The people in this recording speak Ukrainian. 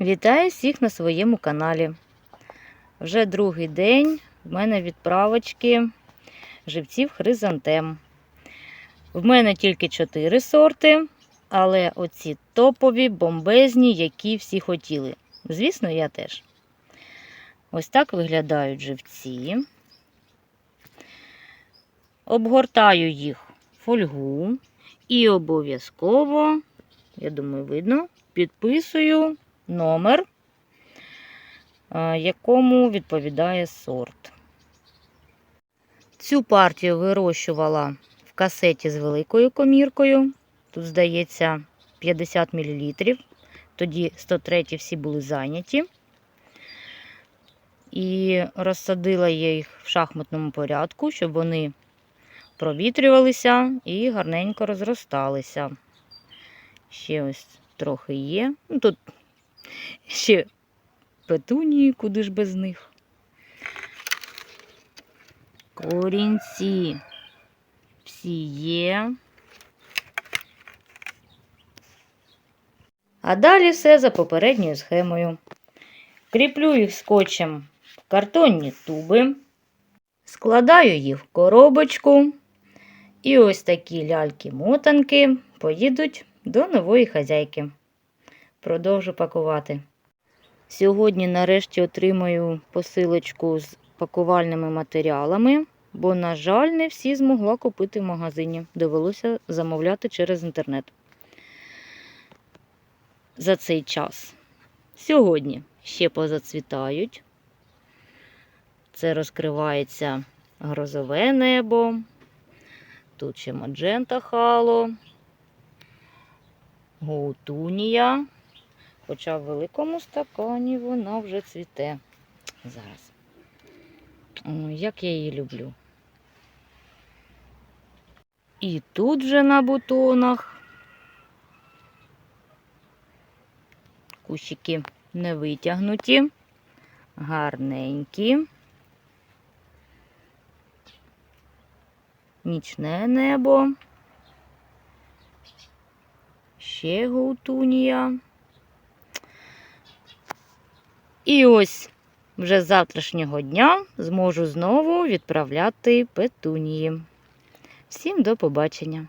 Вітаю всіх на своєму каналі. Вже другий день в мене відправочки живців хризантем. В мене тільки 4 сорти, але оці топові, бомбезні, які всі хотіли. Звісно, я теж. Ось так виглядають живці. Обгортаю їх в фольгу і обов'язково, я думаю, видно, підписую номер, е, якому відповідає сорт. Цю партію вирощувала в касеті з великою коміркою. Тут, здається, 50 мл. Тоді 103 всі були зайняті. І розсадила я їх в шахматному порядку, щоб вони провітрювалися і гарненько розросталися. Ще ось трохи є. Ну, тут ще петунії, куди ж без них. Корінці всі є. А далі все за попередньою схемою. Кріплю їх скотчем в картонні туби, складаю їх в коробочку. І ось такі ляльки-мотанки поїдуть до нової хазяйки. Продовжу пакувати. Сьогодні, нарешті, отримаю посилочку з пакувальними матеріалами, бо, на жаль, не всі змогла купити в магазині. Довелося замовляти через інтернет. За цей час. Сьогодні ще позацвітають. Це розкривається грозове небо. Тут ще маджента хало, гоутунія. Хоча в великому стакані вона вже цвіте. Зараз. Як я її люблю. І тут вже на бутонах. Кущики не витягнуті, гарненькі. Нічне небо. Ще гоутунія. І ось вже з завтрашнього дня зможу знову відправляти петунії. Всім до побачення!